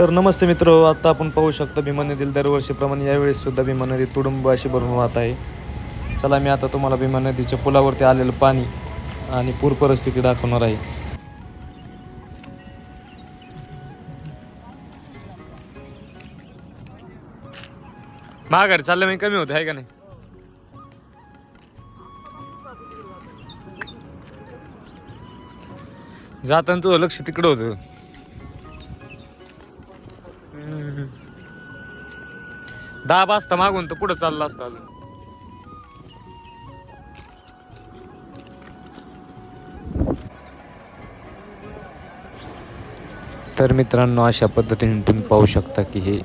तर नमस्ते मित्र आता आपण पाहू शकतो भीमा नदीला दरवर्षीप्रमाणे यावेळेस सुद्धा भीमा नदी तुडुंब अशी भरून वाहत आहे. चला मी आता तुम्हाला भीमा नदीच्या पुलावरती आलेलं पाणी आणि पूर परिस्थिती दाखवणार आहे. महागाडी चाललं मी कमी होते आहे का नाही? जाताना तुझं लक्ष तिकडं होतं. दहा वाजता मागून तर पुढे चालला असतं अजून? तर मित्रांनो अशा पद्धतीने तुम्ही पाहू शकता की हे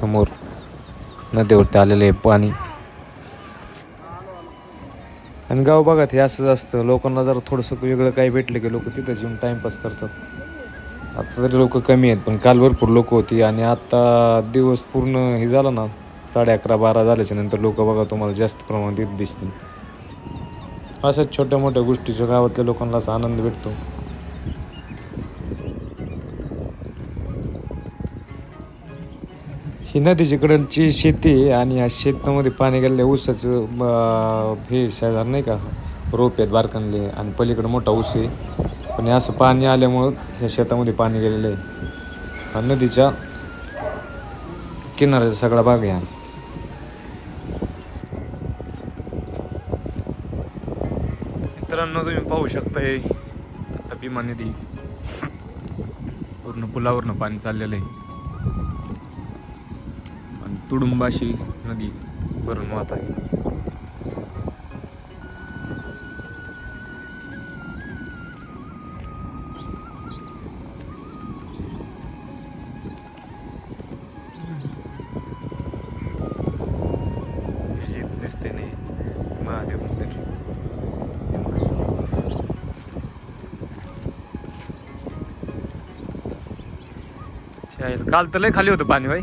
समोर नदीवरती आलेले आहे पाणी. आणि गाव बघा हे असंच असतं. लोकांना जर थोडंसं वेगळं काही भेटलं की लोक तिथं येऊन टाईमपास करतात. आता तरी लोक कमी आहेत पण काल भरपूर लोक होती आणि आता दिवस पूर्ण हे झाला ना साडे अकरा बारा झाल्याच्यानंतर लोक बघा तुम्हाला जास्त प्रमाणात दिसतील. अशाच छोट्या मोठ्या गोष्टीच्या गावातल्या लोकांना असा आनंद भेटतो. ही नदीच्या कडलची शेती आहे आणि या शेतामध्ये पाणी गेलेल्या ऊसाचं हे शेजार नाही का रोप आहेत बारकांले आणि पलीकडे मोठा ऊस आहे. पण हे असं पाणी आल्यामुळं ह्या शेतामध्ये पाणी गेलेलं आहे. हा नदीच्या किनाऱ्याचा सगळा भाग आहे हा. मित्रांनो तुम्ही पाहू शकता हे आता भीमा नदी. पूर्ण पुलावरनं पाणी चाललेलं आहे. आणि तुडुंबाशी नदी भरून वाहत आहे. काल तर लय खाली होतं पाणी बाई